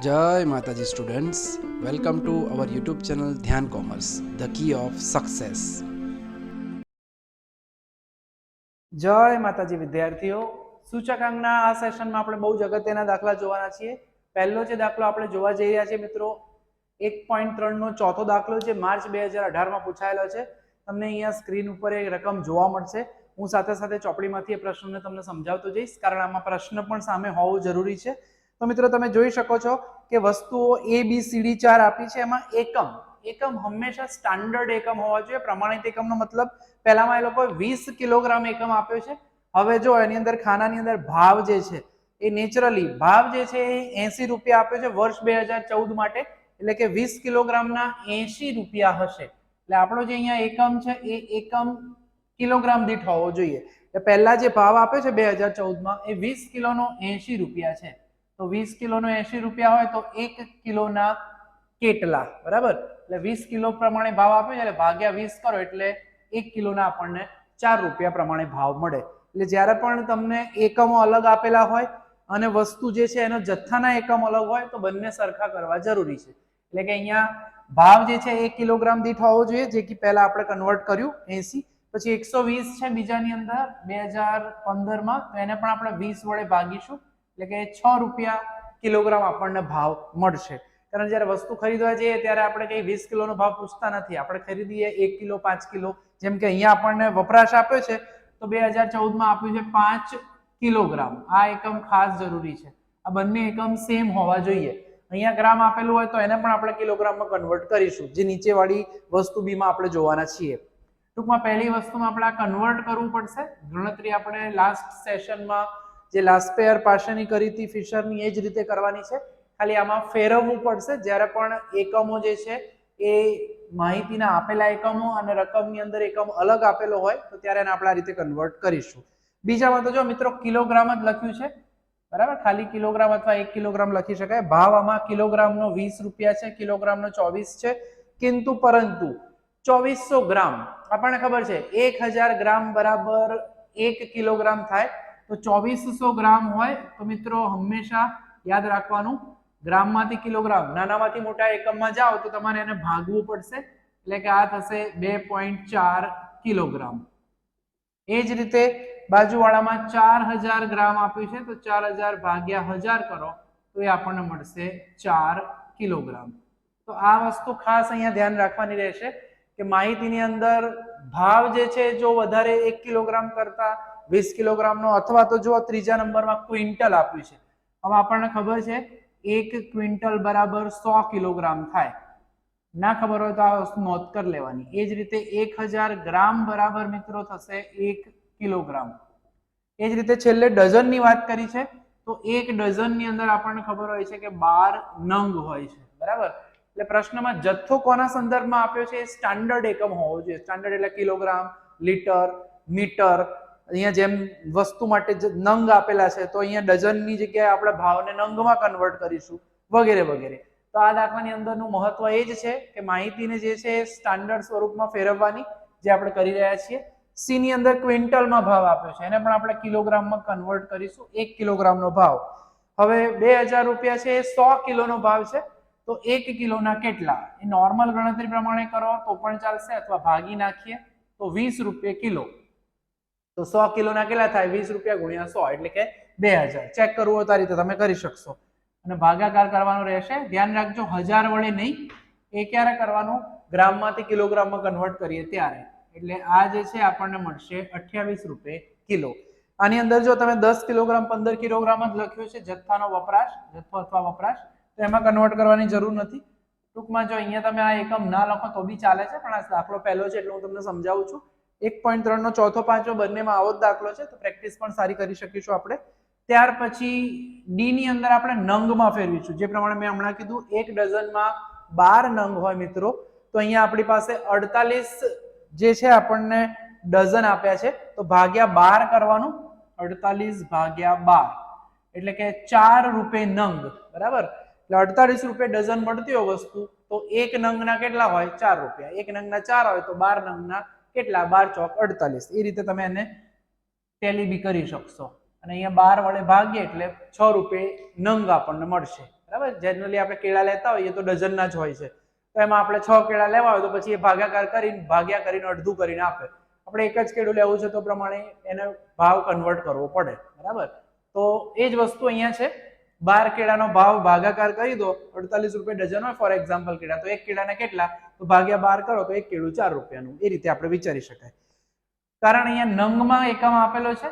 જય માતાજી students welcome to our YouTube channel Dhyan commerce the key of success જય માતાજી વિદ્યાર્થીઓ. સૂચકાંકના આ સેશનમાં આપણે બહુ જ અગત્યના દાખલા જોવાના છીએ. પહેલો જે દાખલો આપણે જોવા જઈ રહ્યા છીએ મિત્રો, એક પોઈન્ટ ત્રણનો ચોથો દાખલો છે માર્ચ બે હજાર અઢારમાં પૂછાયેલો છે. તમને અહીંયા સ્ક્રીન ઉપર એક રકમ જોવા મળશે. હું સાથે સાથે ચોપડીમાંથી એ પ્રશ્નને તમને સમજાવતો જઈશ, કારણ આમાં પ્રશ્ન પણ સામે હોવો જરૂરી છે. તો મિત્રો તમે જોઈ શકો છો કે વસ્તુઓ એ બી સી ડી ચાર આપી છે. એમાં એકમ એકમ હંમેશા સ્ટાન્ડર્ડ એકમ હોવા જોઈએ. પ્રમાણિત એકમનો મતલબ પહેલામાં એ લોકોએ વીસ કિલોગ્રામ એકમ આપ્યો છે. હવે જો એની અંદર ખાનાની અંદર ભાવ જે છે, એ નેચરલી ભાવ જે છે એ એસી રૂપિયા આપ્યો છે વર્ષ બે હજાર ચૌદ માટે. એટલે કે વીસ કિલોગ્રામના એસી રૂપિયા હશે. એટલે આપણો જે અહીંયા એકમ છે એ એકમ કિલોગ્રામ દીઠ હોવો જોઈએ. એટલે પહેલા જે ભાવ આપ્યો છે બે હજાર ચૌદમાં એ વીસ કિલોનો એસી રૂપિયા છે. તો વીસ કિલોનો એસી રૂપિયા હોય તો એક કિલોના કેટલા? બરાબર? એટલે વીસ કિલો પ્રમાણે ભાવ આપ્યો એટલે ભાગ્યા વીસ કરો, એટલે એક કિલોના આપણને ચાર રૂપિયા પ્રમાણે ભાવ મળે. એટલે જ્યારે પણ તમને એકમો અલગ આપેલા હોય અને વસ્તુ જે છે એનો જથ્થાના એકમ અલગ હોય, તો બંને સરખા કરવા જરૂરી છે. એટલે કે અહીંયા ભાવ જે છે એક કિલોગ્રામ દીઠ હોવો જોઈએ, જે કે પહેલા આપણે કન્વર્ટ કર્યું એસી પછી એકસો વીસ છે બીજાની અંદર, બે હજાર પંદરમાં, તો એને પણ આપણે વીસ વડે ભાગીશું. એટલે કે છ રૂપિયા કિલોગ્રામ આપણને ભાવ મળશે. કારણ જ્યારે વસ્તુ ખરીદવા જઈએ ત્યારે આપણે કઈ વીસ કિલોનો ભાવ પૂછતા નથી. આપણે ખરીદીએ એક કિલો, પાંચ કિલો. જેમ કે અહીંયા આપણને વપરાશ આપ્યો છે, તો બે હજાર ચૌદમાં આપ્યું છે પાંચ કિલોગ્રામ. આ એકમ ખાસ જરૂરી છે. આ બંને એકમ સેમ હોવા જોઈએ. અહીંયા ગ્રામ આપેલું હોય તો એને પણ આપણે કિલોગ્રામમાં કન્વર્ટ કરીશું, જે નીચેવાળી વસ્તુ બીમાં આપણે જોવાના છીએ. ટૂંકમાં પહેલી વસ્તુમાં આપણે આ કન્વર્ટ કરવું પડશે. ગણતરી આપણે લાસ્ટ સેશનમાં જે લાસ્ટ પેયર પાસેની કરી હતી ફિશરની એ જ રીતે કરવાની છે. ખાલી આમાં ફેરવવું પડશે. જ્યારે પણ એકમો જે છે, એ માહિતીના આપેલા એકમો અને રકમની અંદર એકમ અલગ આપેલો હોય, તો ત્યારે એને આપણે આ રીતે કન્વર્ટ કરીશું. બીજામાં તો જો મિત્રો કિલોગ્રામ જ લખ્યું છે. બરાબર? ખાલી કિલોગ્રામ અથવા એક કિલોગ્રામ લખી શકાય. ભાવ આમાં કિલોગ્રામનો વીસ રૂપિયા છે, કિલોગ્રામનો ચોવીસ છે. કિંતુ પરંતુ ચોવીસો ગ્રામ, આપણને ખબર છે, એક હજાર ગ્રામ બરાબર એક કિલોગ્રામ થાય. તો ચોવીસો ગ્રામ હોય તો મિત્રો હંમેશા યાદ રાખવાનું, ગ્રામમાંથી કિલોગ્રામ, નાનામાંથી મોટા એકમમાં જાઓ તો તમારે એને ભાગવું પડશે. એટલે કે આ થશે બે પોઈન્ટ ચાર કિલોગ્રામ. એ જ રીતે બાજુવાળામાં ચાર હજાર ગ્રામ આપ્યું છે, તો ચાર હજાર ભાગ્યા હજાર કરો, તો એ આપણને મળશે ચાર કિલોગ્રામ. તો આ વસ્તુ ખાસ અહીંયા ધ્યાન રાખવાની રહેશે કે માહિતીની અંદર ભાવ જે છે, જો વધારે એક કિલોગ્રામ કરતા વીસ કિલોગ્રામનો અથવા તો જો ત્રીજા નંબરમાં ક્વિન્ટલ આપ્યું છે. હવે આપણને ખબર છે, એક ક્વિન્ટલ બરાબર સો કિલોગ્રામ થાય. ના ખબર હોય તો આ નોંધ કરી લેવાની. એ જ રીતે એક હજાર ગ્રામ બરાબર મિત્રો થશે એક કિલોગ્રામ. એ જ રીતે છેલ્લે ડઝનની વાત કરી છે, તો એક ડઝનની અંદર આપણને ખબર હોય છે કે બાર નંગ હોય છે. બરાબર? એટલે પ્રશ્નમાં જથ્થો કોના સંદર્ભમાં આપ્યો છે? એ સ્ટાન્ડર્ડ એકમ હોવો જોઈએ. સ્ટાન્ડર્ડ એટલે કિલોગ્રામ, લીટર, મીટર અહીંયા જેમ વસ્તુ માટે નંગ આપેલા છે, તો અહીંયા ડઝનની જગ્યાએ આપણે ભાવને નંગમાં કન્વર્ટ કરીશું, વગેરે વગેરે. તો આ દાખલાની અંદરનું મહત્વ એ જ છે કે માહિતીને જે છે સ્ટાન્ડર્ડ સ્વરૂપમાં ફેરવવાની જે આપણે કરી રહ્યા છીએ. સી ની અંદર ક્વિન્ટલમાં ભાવ આપ્યો છે, એને પણ આપણે કિલોગ્રામમાં કન્વર્ટ કરીશું, એક કિલોગ્રામનો ભાવ. હવે બે હજાર રૂપિયા છે, એ સો કિલોનો ભાવ છે, તો એક કિલોના કેટલા? એ નોર્મલ ગણતરી પ્રમાણે કરો, તો પણ ચાલશે, અથવા ભાગી નાખીએ, તો વીસ રૂપિયા કિલો. તો સો કિલોના કેટલા થાય? વીસ રૂપિયા ગુણ્યા સો, એટલે કે બે હજાર. ચેક કરવું હોય તો આ રીતે તમે કરી શકશો. અને ભાગાકાર કરવાનો રહેશે. ધ્યાન રાખજો, હજાર વડે નહીં, એ ક્યારે કરવાનું? ગ્રામમાંથી કિલોગ્રામમાં કન્વર્ટ કરીએ ત્યારે. એટલે આ જે છે, આપણને મળશે અઠ્યાવીસ રૂપિયે કિલો. આની અંદર જો તમે દસ કિલોગ્રામ, પંદર કિલોગ્રામ જ લખ્યું છે, જથ્થાનો વપરાશ, જથ્થો અથવા વપરાશ, તો એમાં કન્વર્ટ કરવાની જરૂર નથી. ટૂંકમાં જો અહીંયા તમે આ એકમ ના લખો તો બી ચાલે છે, પણ આ દાખલો પહેલો છે, એટલે હું તમને સમજાવું છું. એક પોઈન્ટ ત્રણનો ચોથો પાંચમો બંનેમાં આવો જ દાખલો છે, તો પ્રેક્ટિસ પણ સારી કરી શકીશું આપણે. ત્યાર પછી ડીની અંદર આપણે નંગમાં ફેરવીશું. જે પ્રમાણે મેં હમણાં કીધું, એક ડઝનમાં બાર નંગ હોય મિત્રો. તો અહીંયા આપણી પાસે અડતાલીસ જે છે આપણને ડઝન આપ્યા છે. તો ભાગ્યા બાર કરવાનું, અડતાલીસ ભાગ્યા બાર. એટલે કે ચાર રૂપે નંગ, બરાબર? એટલે અડતાલીસ રૂપે ડઝન મળતી હોય વસ્તુ, તો એક નંગના કેટલા હોય? ચાર રૂપિયા. એક નંગના ચાર હોય, તો બાર નંગના કેટલા? બાર ચોક અડતાલીસ. એ રીતે તમે એને ટેલી બી કરી શકશો. અને અહીંયા બાર વડે ભાગીએ એટલે છ રૂપિયે નંગ આપણને મળશે. બરાબર? જનરલી આપણે કેળા લેતા હોઈએ તો ડઝનના જ હોય છે. તો એમાં આપણે છ કેળા લેવા હોય તો પછી એ ભાગાકાર કરીને, ભાગ્યા કરીને, અડધું કરીને આપે. આપણે એક જ કેળું લેવું છે તો પ્રમાણે એને ભાવ કન્વર્ટ કરવો પડે. બરાબર? તો એ જ વસ્તુ અહીંયા છે. બાર કેળાનો ભાવ ભાગાકાર કરી દો, અડતાલીસ રૂપિયા ડઝન હોય ફોર એક્ઝામ્પલ કેળા. તો એક કેળાના કેટલા? તો ભાગ્યા બાર કરો, તો એક કેળું ચાર રૂપિયાનું. એ રીતે આપણે વિચારી શકાય. કારણ અહીંયા નંગમાં એકમ આપેલો છે.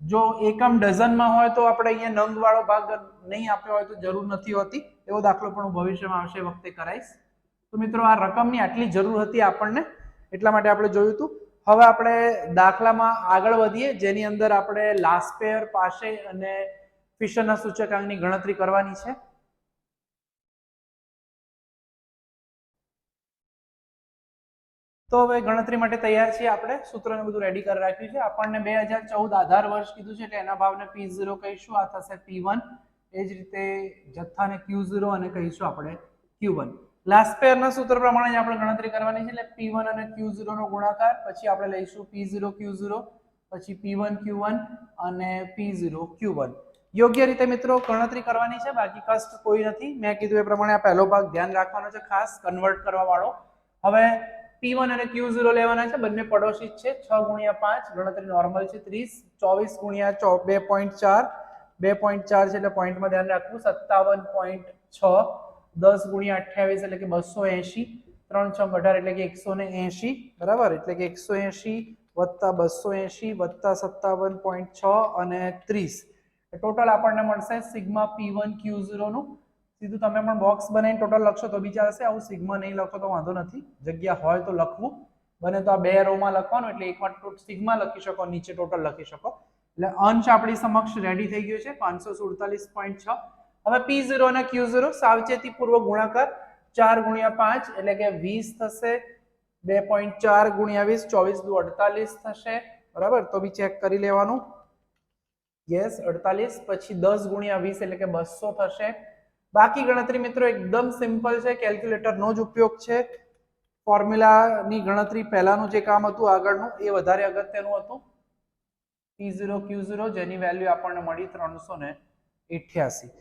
જો એકમ ડઝનમાં હોય તો આપણે અહીંયા નંગ વાળો ભાગ નહીં આપ્યો હોય તો જરૂર નથી હોતી. એવો દાખલો પણ હું ભવિષ્યમાં આવશે વખતે કરાઈશ તો મિત્રો, આ રકમની આટલી જરૂર હતી આપણને. એટલા માટે આપણે જોયું હતું. હવે આપણે દાખલામાં આગળ વધીએ, જેની અંદર આપણે લાસ્ટ પેયર પાસે અને ફિશરના સૂચકાંકની ગણતરી કરવાની છે. તો હવે ગણતરી માટે તૈયાર છીએ આપણે. સૂત્રને બધું રેડી કરી રાખ્યું છે. આપણને બે હજાર ચૌદ આધાર વર્ષ કીધું છે એટલે એના ભાવને પી ઝીરો કહીશું, આ થશે પી વન એ જ રીતે જથ્થાને ક્યુ ઝીરો અને કહીશું આપણે ક્યુ વન લાસ્ટ પેરના સૂત્ર પ્રમાણે જ આપણે ગણતરી કરવાની છે એટલે પી વન અને ક્યુ ઝીરો નો ગુણાકાર, પછી આપણે લઈશું પી ઝીરો ક્યુ ઝીરો પછી પી વન ક્યુ વન અને પી ઝીરો ક્યુ વન યોગ્ય રીતે મિત્રો ગણતરી કરવાની છે, બાકી કષ્ટ કોઈ નથી. મેં કીધું એ પ્રમાણે આ પહેલો ભાગ ધ્યાન રાખવાનો છે, ખાસ કન્વર્ટ કરવા વાળો હવે પી વન અને ક્યુ ઝીરો લેવાના છે, બંને પડોશી જ છે, છ ગુણ્યા પાંચ, ગણતરી નોર્મલ છે, ત્રીસ, ચોવીસ ગુણ્યા બે પોઈન્ટ ચાર. બે પોઈન્ટ ચાર છે એટલે પોઈન્ટમાં ધ્યાન રાખવું, સત્તાવન પોઈન્ટ છ, દસ ગુણ્યા અઠ્યાવીસ એટલે કે બસો એંશી, ત્રણ છ અઢાર એટલે કે એકસો ને એંશી, બરાબર? એટલે કે એકસો એંશી વત્તા બસો એંશી વત્તા સત્તાવન પોઈન્ટ છ અને ત્રીસ. ટોટલ આપણને મળશે સિગ્મા પી વન ક્યુ ઝીરોનું સીધું તમે પણ બોક્સ બનાવીને ટોટલ લખશો તો બીજા હશે. આવું સિગ્મા નહીં લખો તો વાંધો નથી. જગ્યા હોય તો લખવું. બને તો આ બે રોમાં લખવાનું એટલે એકવાર સિગ્મા લખી શકો, નીચે ટોટલ લખી શકો. એટલે અંશ આપણી સમક્ષ રેડી થઈ ગયો છે, પાંચસો સુડતાલીસ પોઈન્ટ છ. હવે પી ઝીરો અને ક્યુ ઝીરો સાવચેતી પૂર્વક ગુણાકાર ચાર ગુણ્યા પાંચ એટલે કે વીસ થશે, બે પોઈન્ટ ચાર ગુણ્યા વીસ, ચોવીસ દુ અડતાલીસ થશે. બરાબર? તો બી ચેક કરી લેવાનું. યસ અડતાલીસ, પછી દસ ગુણ્યા વીસ એટલે કે બસો થશે. બાકી ગણતરી મિત્રો એકદમ સિમ્પલ છે કેલ્ક્યુલેટરનો જ ઉપયોગ છે. ફોર્મ્યુલાની ગણતરી પહેલાનું જે કામ હતું, આગળનું, એ વધારે અગત્યનું હતું. પી ઝીરો ક્યુ ઝીરો જેની વેલ્યુ આપણને મળી ત્રણસો ને અઠ્યાસી.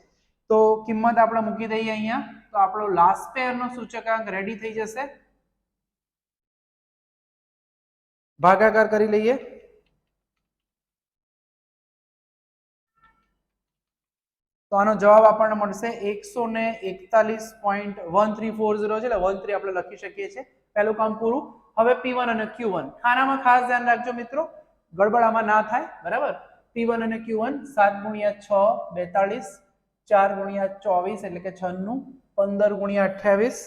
તો કિંમત આપણે મૂકી દઈએ અહીંયા. તો આપણો લાસ્ટ પેયરનો સૂચકાંક રેડી થઈ જશે. ભાગાકાર કરી લઈએ. તો આનો જવાબ આપણને મળશે એકસો ને એકતાલીસ point one three four zero છે, એટલે વન થ્રી આપણે લખી શકીએ છીએ. પહેલું કામ પૂરું. હવે પી વન અને ક્યુ વન ખાનામાં ખાસ ધ્યાન રાખજો મિત્રો. ગડબડ આમાં ના થાય, બરાબર? પી વન અને ક્યુ વન સાત ગુણ્યા છ બેતાળીસ ચાર ગુણ્યા ચોવીસ, એટલે કે છન્નું. પંદર ગુણ્યા અઠ્યાવીસ.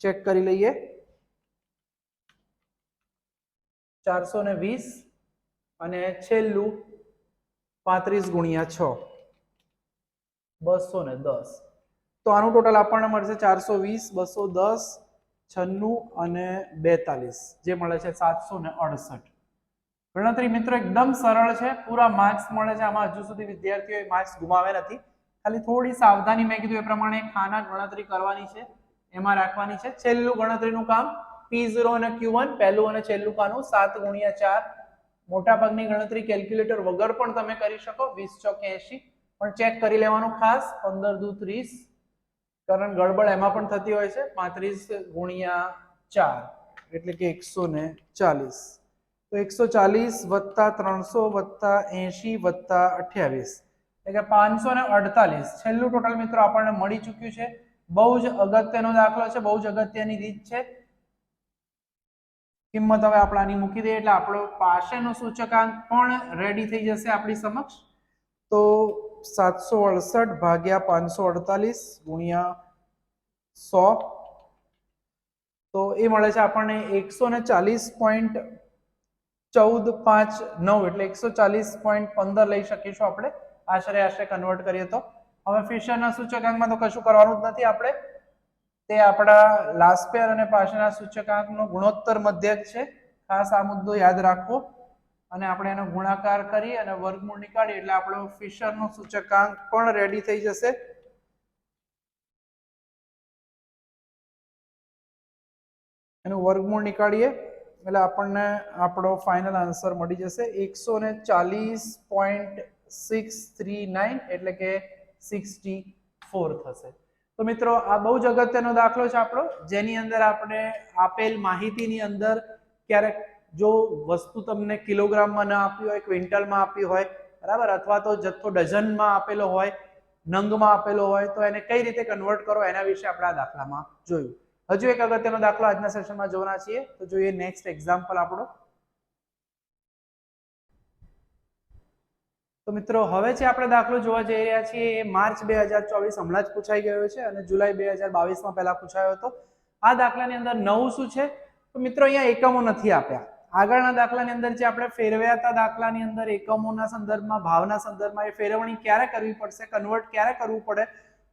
ચેક કરી લઈએ. ચારસો ને વીસ અને છેલ્લું પાંત્રીસ ગુણ્યા છ. બસો ને દસ. તો આનું ટોટલ આપણને મળશે ચારસો વીસ, બસો દસ, છન્નું અને બેતાલીસ, જે મળે છે સાતસો ને અડસઠ. ગણતરી મિત્રો એકદમ સરળ છે, પૂરા માર્ક્સ મળે છે. આમાં હજુ સુધી વિદ્યાર્થીઓએ માર્ક્સ ગુમાવ્યા નથી. ખાલી થોડી સાવધાની મેં કીધું એ પ્રમાણે ખાના ગણતરી કરવાની છે, એમાં રાખવાની છે. છેલ્લું ગણતરીનું કામ પી ઝીરો અને ક્યુ વન પહેલું અને છેલ્લું કાનું સાત ગુણ્યા ચાર. મોટા ભાગની ગણતરી કેલ્ક્યુલેટર વગર પણ તમે કરી શકો, વીસ ચોકે એસી પણ ચેક કરી લેવાનું ખાસ. પંદર દુ ત્રીસ. કારણ ગડબડ એમાં પણ થતી હોય છે. પાંત્રીસ ગુણ્યા ચાર. એટલે કે એકસો ને ચાલીસ. તો એકસો ચાલીસ વત્તા ત્રણસો વત્તા એંશી વત્તા અઠ્યાવીસ. એટલે કે પાંચસો ને અડતાલીસ. છેલ્લું ટોટલ મિત્રો આપણને મળી ચૂક્યું છે. બહુ જ અગત્યનો દાખલો છે. બહુ જ અગત્યની રીત છે. કિંમત હવે આપણે આની મૂકી દઈએ. એટલે આપણો પાસેનો સૂચકાંક પણ રેડી થઈ જશે આપણી સમક્ષ. તો સાતસો અડસઠ ભાગ્યા પાંચસો અડતાલીસ ગુણ્યા સો. તો એ મળે છે આપણને એકસો ને ચાલીસ પોઈન્ટ ચૌદ પાંચ નવ, એટલે એકસો ચાલીસ પોઈન્ટ પંદર લઈ શકીશું આપણે. આશરે આશરે કન્વર્ટ કરીએ તો. હવે ફિશરના સૂચકાંકમાં તો કશું કરવાનું જ નથી આપણે. તે આપણા લાસ્ટ પેર અને પાછળના સૂચકાંકનો ગુણોત્તર મધ્યક છે. ખાસ આ મુદ્દો યાદ રાખવો. અને આપણે એનો ગુણાકાર કરી અને વર્ગમૂળ નીકાળીએ એટલે આપણો ફિશરનો સૂચકાંક પણ રેડી થઈ જશે. એનું વર્ગમૂળ નીકાળીએ એટલે આપણને આપણો ફાઇનલ આન્સર મળી જશે. એકસો ને ચાલીસ પોઈન્ટ સિક્સ થ્રી નાઇન એટલે કે સિક્સટી ફોર થશે. તો મિત્રો, આ બહુ જ અગત્યનો દાખલો છે આપણો, જેની અંદર આપણે આપેલ માહિતીની અંદર ક્યારેક જો વસ્તુ તમને કિલોગ્રામમાં ન આપી હોય, ક્વિન્ટલમાં આપી હોય, બરાબર? અથવા તો જથ્થો ડઝનમાં આપેલો હોય, નંગમાં આપેલો હોય, તો એને કઈ રીતે કન્વર્ટ કરો એના વિશે આપણે આ દાખલામાં જોયું. હજુ એક અગત્યનો દાખલો આજના સેશનમાં જોવાના છીએ. તો જોઈએ નેક્સ્ટ એક્ઝામ્પલ આપણો. તો મિત્રો, હવે જે આપણે દાખલો જોવા જઈ રહ્યા છીએ એ માર્ચ બે હજાર ચોવીસ હમણાં જ પૂછાઈ ગયો છે અને જુલાઈ બે હજાર બાવીસમાં પહેલા પૂછાયો હતો. આ દાખલાની અંદર નવું શું છે? તો મિત્રો, અહીંયા એકમો નથી આપ્યા. આગળના દાખલાની અંદર જે આપણે ફેરવ્યાતા દાખલાની અંદર એકમોના સંદર્ભમાં, ભાવના સંદર્ભમાં એ ફેરવણી ક્યારે કરવી પડશે કન્વર્ટ ક્યારે કરવું પડે?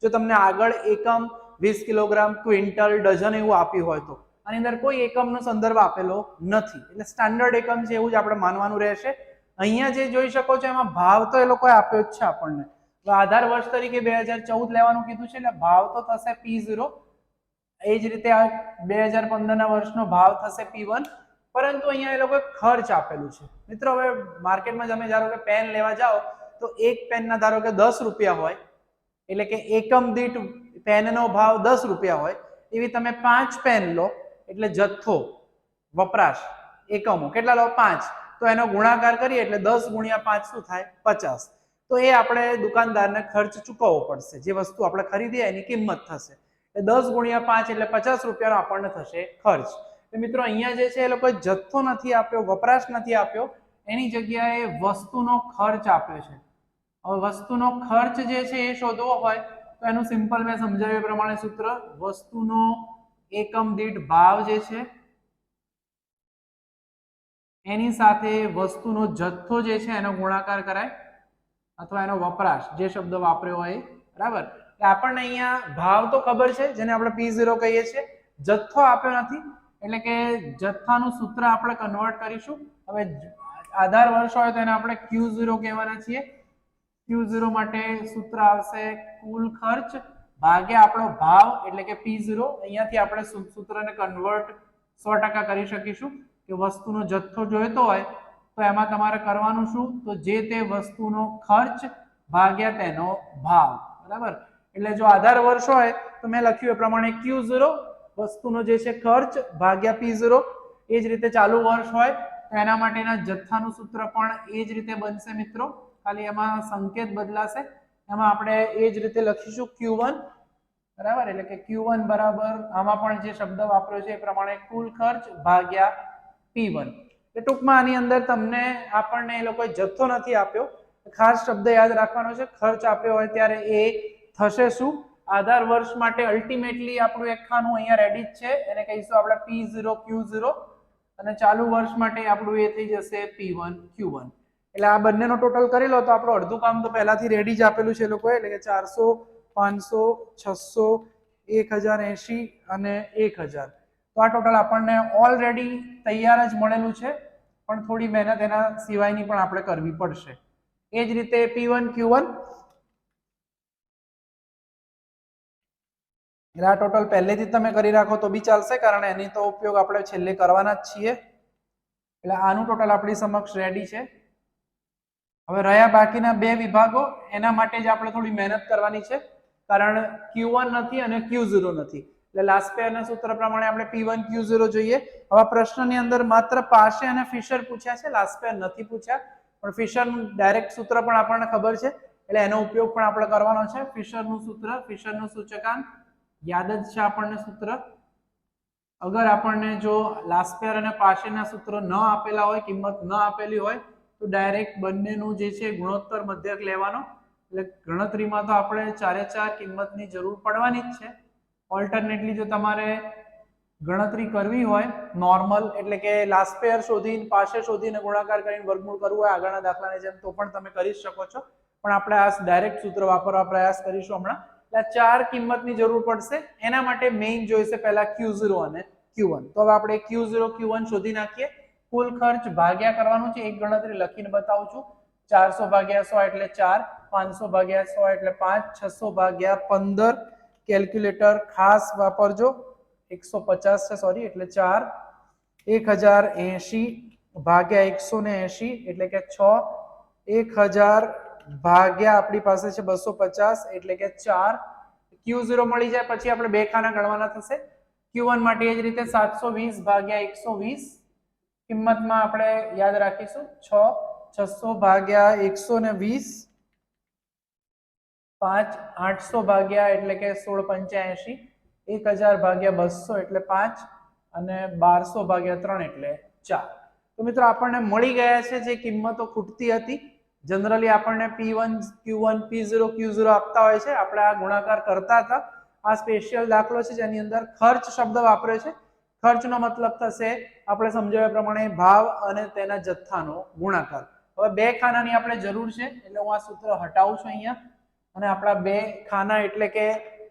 જો તમને આગળ એકમ વીસ કિલોગ્રામ ક્વિન્ટલ ડઝન એવું આપ્યું હોય તો. આની અંદર કોઈ એકમનો સંદર્ભ આપેલો નથી. એટલે સ્ટાન્ડર્ડ એકમ છે એવું જ આપણે માનવાનું રહેશે. અહીંયા જે જોઈ શકો છો, એમાં ભાવ તો એ લોકોએ આપ્યો જ છે આપણને. આધાર વર્ષ તરીકે બે હજાર ચૌદ લેવાનું કીધું છે, એટલે ભાવ તો થશે પી ઝીરો એ જ રીતે આ બે હજાર પંદરના વર્ષનો ભાવ થશે પી વન પરંતુ અહીંયા એ લોકોએ ખર્ચ આપેલું છે. મિત્રો, હવે માર્કેટમાં તમે ધારો કે પેન લેવા જાઓ, તો એક પેનના ધારો કે દસ રૂપિયા હોય, એટલે કે એકમ દીઠ પેનનો ભાવ દસ રૂપિયા હોય, એવી તમે પાંચ પેન લો, એટલે જથ્થો, વપરાશ, એકમો, કેટલા લો? પાંચ. તો એનો ગુણાકાર કરીએ, એટલે દસ ગુણ્યા પાંચ શું થાય? પચાસ. તો એ આપણે દુકાનદારને ખર્ચ ચૂકવવો પડશે. જે વસ્તુ આપણે ખરીદીએ, એની કિંમત થશે. એટલે દસ ગુણ્યા પાંચ, એટલે પચાસ રૂપિયાનો આપણને થશે ખર્ચ. એટલે મિત્રો અહીંયા જે છે એ લોકોએ જથ્થો નથી આપ્યો, વપરાશ નથી આપ્યો. એની જગ્યાએ વસ્તુનો ખર્ચ આપ્યો છે. હવે વસ્તુનો ખર્ચ જે છે એ શોધવો હોય તો એનું સિમ્પલ મેં સમજાવ્યું પ્રમાણે સૂત્ર. વસ્તુનો એકમ દીઠ ભાવ જે છે, એની સાથે વસ્તુનો જથ્થો જે છે એનો ગુણાકાર કરાય અથવા એનો વપરાશ જે શબ્દ વાપર્યો હોય બરાબર? આપણને અહીંયા ભાવ તો ખબર છે, જેને આપણે પી ઝીરો કહીએ છીએ, જથ્થો આપ્યો નથી એટલે કે જથ્થાનું સૂત્ર આપણે કન્વર્ટ કરીશું. હવે આધાર વર્ષ હોય તો એને આપણે ક્યુ ઝીરો કહેવાના છીએ. ક્યુ ઝીરો માટે સૂત્ર આવશે કુલ ખર્ચ ભાગ્યા આપણો ભાવ, એટલે કે પી ઝીરો અહીંયાથી આપણે સૂત્રને કન્વર્ટ સો ટકા કરી શકીશું. કે વસ્તુનો જથ્થો જોઈતો હોય તો એમાં તમારે કરવાનું શું? તો જે તે વસ્તુનો ખર્ચ ભાગ્યા તેનો ભાવ. બરાબર? એટલે જો આધાર વર્ષ હોય તો મેં લખ્યું એ પ્રમાણે ક્યુ ઝીરો વસ્તુનો જે છે ખર્ચ ભાગ્યા પી ઝીરો એ જ રીતે ચાલુ વર્ષ હોય, તો એના માટેના જથ્થાનું સૂત્ર પણ એ જ રીતે બનશે મિત્રો. ખાલી એમાં સંકેત બદલાશે. એમાં આપણે એ જ રીતે લખીશું ક્યુ બરાબર? એટલે કે ક્યુ બરાબર, આમાં પણ જે શબ્દ વાપર્યો છે એ પ્રમાણે કુલ ખર્ચ ભાગ્યા પી વન એટલે ટૂંકમાં આની અંદર તમને આપણને એ લોકોએ જથ્થો નથી આપ્યો. ખાસ શબ્દ યાદ રાખવાનો છે, ખર્ચ આપ્યો હોય ત્યારે એ થશે શું? આધાર વર્ષ માટે અલ્ટિમેટલી આપણું એક ખાનું અહીંયા રેડી જ છે. એને કહીશું આપણે પી ઝીરો ક્યુ ઝીરો અને ચાલુ વર્ષ માટે આપણું એ થઈ જશે પી વન ક્યુ વન એટલે આ બંનેનો ટોટલ કરી લો તો આપણું અડધું કામ તો પહેલાથી રેડી જ આપેલું છે લોકોએ, એટલે કે ચારસો, પાંચસો, છસો, એક હજાર એંશી અને એક હજાર. તો આ ટોટલ આપણને ઓલરેડી તૈયાર જ મળેલું છે, પણ થોડી મહેનત એના સિવાયની પણ આપણે કરવી પડશે. એ જ રીતે પી વન ક્યુ વન એટલે આ ટોટલ પહેલેથી તમે કરી રાખો તો બી ચાલશે, કારણ એની તો ઉપયોગ આપણે છેલ્લે કરવાના જ છીએ. એટલે આનું ટોટલ આપણી સમક્ષ રેડી છે. હવે રહ્યા બાકીના બે વિભાગો, એના માટે જ આપણે થોડી મહેનત કરવાની છે, કારણ ક્યુ વન નથી અને ક્યુ ઝીરો નથી. એટલે લાસ્ટ પેરના સૂત્ર પ્રમાણે આપણે પી વન ક્યુ ઝીરો જોઈએ. હવે પ્રશ્નની અંદર માત્ર પાશે અને ફિશર પૂછ્યા છે લાસ્ટ પેર નથી પૂછ્યા. પણ ફિશરનું ડાયરેક્ટ સૂત્ર પણ આપણને ખબર છે, એટલે એનો ઉપયોગ પણ આપણે કરવાનો છે. ફિશરનું સૂત્ર ફિશરનું સૂચકાંક યાદ જ છે આપણને સૂત્ર? અગર આપણને જો લાસ્ટ પેર અને પાસેના સૂત્રો ન આપેલા હોય, કિંમત ન આપેલી હોય, તો ડાયરેક્ટ બંનેનું જે છે ગુણોત્તર મધ્યક લેવાનો. એટલે ગણતરીમાં તો આપણે ચારે ચાર કિંમતની જરૂર પડવાની જ છે. ઓલ્ટરનેટલી જો તમારે ગણતરી કરવી હોય નોર્મલ એટલે કે લાસ્ટ પેર શોધીને પાસે શોધીને ગુણાકાર કરીને વર્ગમૂળ કરવું હોય, આગળના દાખલાની જેમ તો પણ તમે કરી શકો છો. પણ આપણે આ ડાયરેક્ટ સૂત્ર વાપરવા પ્રયાસ કરીશું હમણાં. એટલે આ ચાર કિંમતની જરૂર પડશે. એના માટે મેઇન જોઈશે પહેલા ક્યુ ઝીરો અને ક્યુ વન તો હવે આપણે ક્યુ ઝીરો ક્યુ વન શોધી નાખીએ. કુલ ખર્ચ ભાગ્યા કરવાનું છે. એક ગણતરી લખીને બતાવું છું. ચારસો ભાગ્યા સો એટલે ચાર, પાંચસો ભાગ્યા સો એટલે પાંચ, છસો ભાગ્યા પંદર. કેલ્ક્યુલેટર ખાસ વાપરજો. એકસો પચાસ છે સોરી એટલે ચાર. એક હજાર એંશી ભાગ્યા એકસો ને એંશી એટલે કે છ. એક હજાર ભાગ્યા આપણી પાસે છે બસો પચાસ, એટલે કે ચાર. ક્યુ ઝીરો મળી જાય પછી આપણે બે ખાના ગણવાના થશે. ક્યુ માટે એ જ રીતે સાતસો વીસ ભાગ્યા એકસો વીસ. કિંમતમાં આપણે યાદ રાખીશું. છ, છસો ભાગ્યા એકસો ને વીસ. પાંચ, આઠસો ભાગ્યા એટલે કે સોળ પંચ્યાએંશી. એક હજાર ભાગ્યા બસો એટલે પાંચ અને બારસો ભાગ્યા ત્રણ એટલે ચાર. તો મિત્રો આપણને મળી ગયા છે જે કિંમતો ખૂટતી હતી. જનરલી આપણને p one q one p zero q zero આપતા હોય છે. આપણે આ ગુણાકાર કરતા હતા. આ સ્પેશિયલ દાખલો છે જેની અંદર ખર્ચ શબ્દ વાપરે છે. ખર્ચનો મતલબ થશે આપણે સમજાવ્યા પ્રમાણે ભાવ અને તેના જથ્થાનો ગુણાકાર. હવે બે ખાનાની આપણે જરૂર છે એટલે હું આ સૂત્ર હટાવું છું અહીંયા. અને આપણા બે ખાના એટલે કે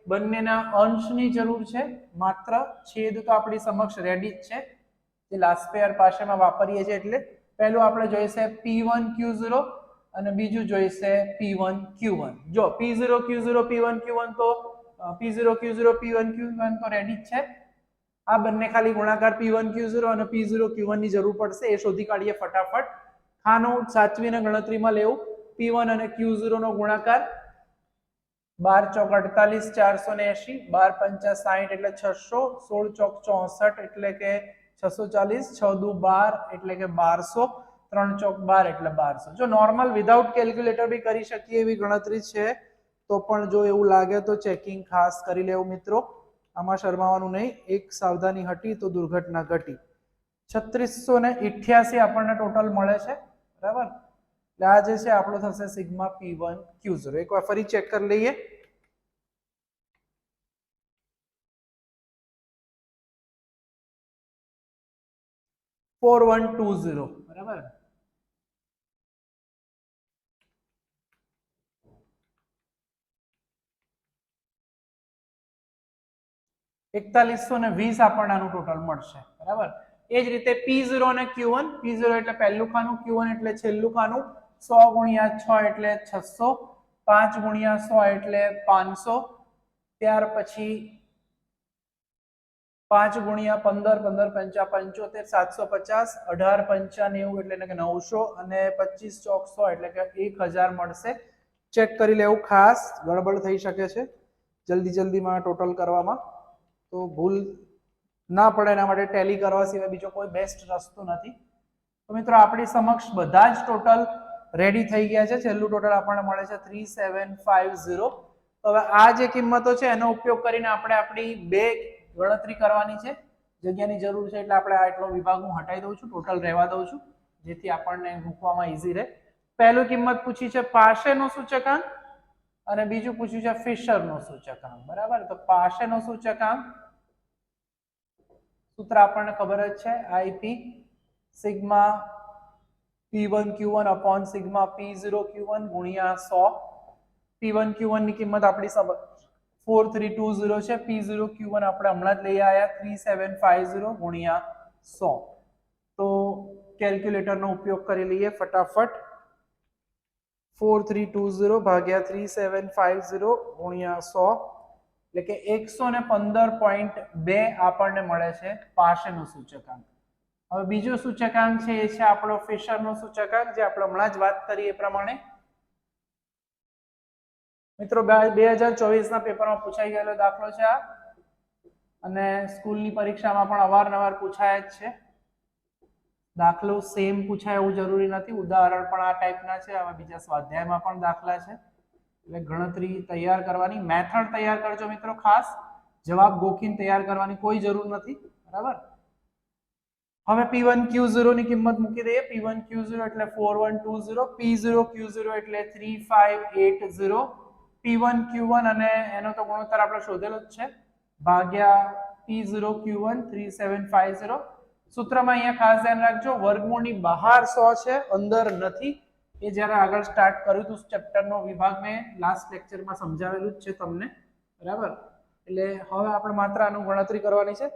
બંનેના અંશની જરૂર છે. માત્ર છેદ તો આપણી સમક્ષ રેડી જ છે. જે લાસ્ટ પેયર પાસેમાં વાપરીએ છીએ એટલે. પહેલું આપણે જોઈશે પી વન ક્યુ ઝીરો અને બીજું જોઈશે પી વન ક્યુ વન જો p zero q zero p one q one તો p zero q zero p one q one તો રેડી જ છે. આ બંને ખાલી ગુણાકાર પી વન ક્યુ ઝીરો અને પી ઝીરો ક્યુ વનની જરૂર પડશે. એ શોધી કાઢીએ ફટાફટ. ખાનું સાચવીને ગણતરીમાં લેવું. પી વન અને ક્યુ ઝીરો નો ગુણાકાર બાર ચોક અડતાલીસ, ચારસો ને એસી બાર પંચા સાહીઠ એટલે છસો, સોળ ચોક ચોસઠ એટલે કે છસો ચાલીસ, છ દુ બાર એટલે કે બારસો. ત્રણ ચોક બાર એટલે બારસો. જો નોર્મલ વિધાઉટ કેલ્ક્યુલેટર બી કરી શકીએ એવી ગણતરી છે, તો પણ જો એવું લાગે તો ચેકિંગ ખાસ કરી લેવું મિત્રો. આમાં શરમાવાનું નહીં, એક સાવધાની હટી તો દુર્ઘટના ઘટી. છત્રીસો ને ઇઠ્યાસી આપણને ટોટલ મળે છે, બરાબર? એટલે આ જે છે, આપણો થશે sigma p one q zero. એકવાર ફરી ચેક કરી લઈએ. ફોર વન ટુ ઝીરો, બરાબર? એકતાલીસો ને વીસ આપણને ટોટલ મળશે, બરાબર? એ જ રીતે પી ઝીરો અને ક્યુ વન પી ઝીરો એટલે પહેલું ખાનું ક્યુ વન એટલે છેલ્લું ખાનું, સો ગુણ્યા છ એટલે છસો, પાંચ ગુણ્યા સો એટલે પાંચસો, ત્યાર પછી પાંચ ગુણ્યા પંદર પંદર પંચા પંચોતેર, સાતસો પચાસ, અઢાર પંચા નેવું એટલે કે નવસો, અને પચીસ ચોકસો એટલે કે એક હજાર મળશે. ચેક કરી લેવું, ખાસ ગડબડ થઈ શકે છે, જલ્દી જલ્દીમાં ટોટલ કરવામાં. તો ભૂલ ના પડે એના માટે ટેલી કરવા સિવાય બીજો કોઈ બેસ્ટ રસ્તો નથી. તો મિત્રો, આપણી સમક્ષ બધા જ ટોટલ રેડી થઈ ગયા છે. છેલ્લું ટોટલ આપણને મળે છે થ્રી સેવન ફાઇવ ઝીરો હવે આ જે કિંમતો છે, એનો ઉપયોગ કરીને આપણે આપણી બે ગણતરી કરવાની છે. જગ્યાની જરૂર છે એટલે આપણે આ એટલો વિભાગ હું હટાવી દઉં છું ટોટલ રહેવા દઉં છું, જેથી આપણને મૂકવામાં ઈઝી રહે. પહેલું કિંમત પૂછી છે પાસેનો સૂચકાંક અને બીજું પૂછ્યું છે ફિશરનો સૂચકાંક. બરાબર? તો પાસેનો સૂચકાંક સૂત્ર આપણને ખબર જ છે IP sigma p one q one upon sigma p zero q one ગુણ્યા સો. પી વન ક્યુ વનની કિંમત આપણી ફોર થ્રી ટુ ઝીરો છે પી ઝીરો ક્યુ વન આપણે હમણાં જ લઈ આવ્યા થ્રી સેવન ફાઈવ ઝીરો ગુણ્યા સો. તો કેલ્ક્યુલેટરનો ઉપયોગ કરી લઈએ ફટાફટ. ફોર થ્રી ટુ ઝીરો ભાગ્યા થ્રી સેવન ફાઈવ ઝીરો ગુણ્યા સો. એટલે કે એકસો ને પંદર પોઈન્ટ બે આપણને મળે છે પાસેનો સૂચકાંક. હવે બીજો સૂચકાંક છે એ છે આપણો ફિશરનો સૂચકાંક, જે આપણે હમણાં જ વાત કરી એ પ્રમાણે. મિત્રો, બે હજાર ચોવીસના પેપરમાં પૂછાઈ ગયેલો દાખલો છે આ. અને સ્કૂલની પરીક્ષામાં પણ અવારનવાર પૂછાય જ છે. દાખલો સેમ પૂછાય એવું જરૂરી નથી. ઉદાહરણ પણ આ ટાઈપના છે. આવા બીજા સ્વાધ્યાયમાં પણ દાખલા છે. એટલે ગણતરી તૈયાર કરવાની, મેથડ તૈયાર કરજો મિત્રો ખાસ. જવાબ ગોખીને તૈયાર કરવાની કોઈ જરૂર નથી, બરાબર? હવે પી વન ક્યુ ઝીરો ની કિંમત મૂકી દઈએ. પી વન ક્યુ ઝીરો એટલે four one two zero p zero q zero એટલે three five eight zero p one q one અને એનો તો ગુણોત્તર આપણે શોધેલો જ છે. ભાગ્યા p zero q one three seven five zero સૂત્રમાં અહીંયા ખાસ ધ્યાન રાખજો, વર્ગમૂળની બહાર સો છે, અંદર નથી. એ જ્યારે આગળ સ્ટાર્ટ કર્યું હતું ચેપ્ટરનો વિભાગ, મેં લાસ્ટ લેક્ચરમાં સમજાવેલું જ છે તમને. બરાબર? એટલે હવે આપણે માત્ર આનું ગણતરી કરવાની છે.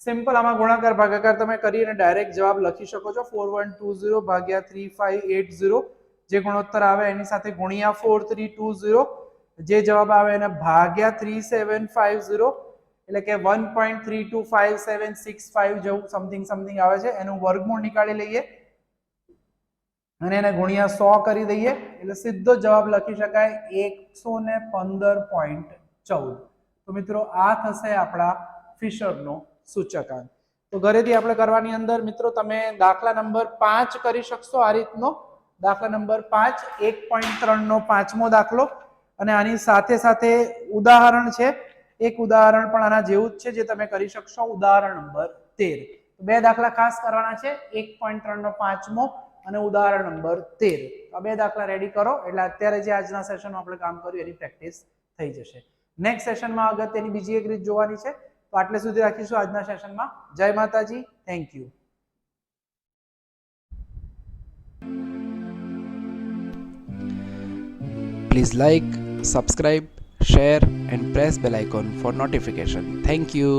સિમ્પલ આમાં ગુણાકાર, ભાગાકાર તમે કરીને ડાયરેક્ટ જવાબ લખી શકો છો. ફોર વન ટુ ઝીરો ભાગ્યા થ્રી ફાઈવ એટ ઝીરો જે ગુણોત્તર આવે એની સાથે ગુણ્યા ફોર થ્રી ટુ ઝીરો જે જવાબ આવે એને ભાગ્યા થ્રી સેવન ફાઈવ ઝીરો એટલે કે one point three two five seven six five જેવું સમથિંગ સમથિંગ આવે છે. એનું વર્ગમૂળ નીકાળી લઈએ. અને એને ગુણ્યા સો કરી દઈએ, એટલે સીધો જવાબ લખી શકાય એકસો ને પંદર પોઈન્ટ ચૌદ. તો મિત્રો, આ થશે આપણા ફિશરનો સૂચકાંક. તો ઘરેથી આપણે કરવાની અંદર, મિત્રો, તમે દાખલા નંબર પાંચ કરી શકશો આ રીતનો. દાખલા નંબર પાંચ, એક પોઈન્ટ ત્રણનો પાંચમો દાખલો. અને આની સાથે સાથે ઉદાહરણ છે. એક ઉદાહરણ પણ આના જેવું જ છે જે તમે કરી શકશો. ઉદાહરણ નંબર તેર. બે દાખલા ખાસ કરવાના છે. એક પોઈન્ટ ત્રણનો પાંચમો અને ઉદાહરણ નંબર તેર. આ બે દાખલા રેડી કરો. એટલે અત્યારે જે આજના સેશનમાં આપણે કામ કર્યું એની પ્રેક્ટિસ થઈ જશે. નેક્સ્ટ સેશનમાં અગત્યની બીજી એક રીત જોવાની છે. તો આટલે સુધી રાખીશું આજના સેશનમાં જય માતાજી. Thank you Please like, subscribe, share and press bell icon for notification. Thank you.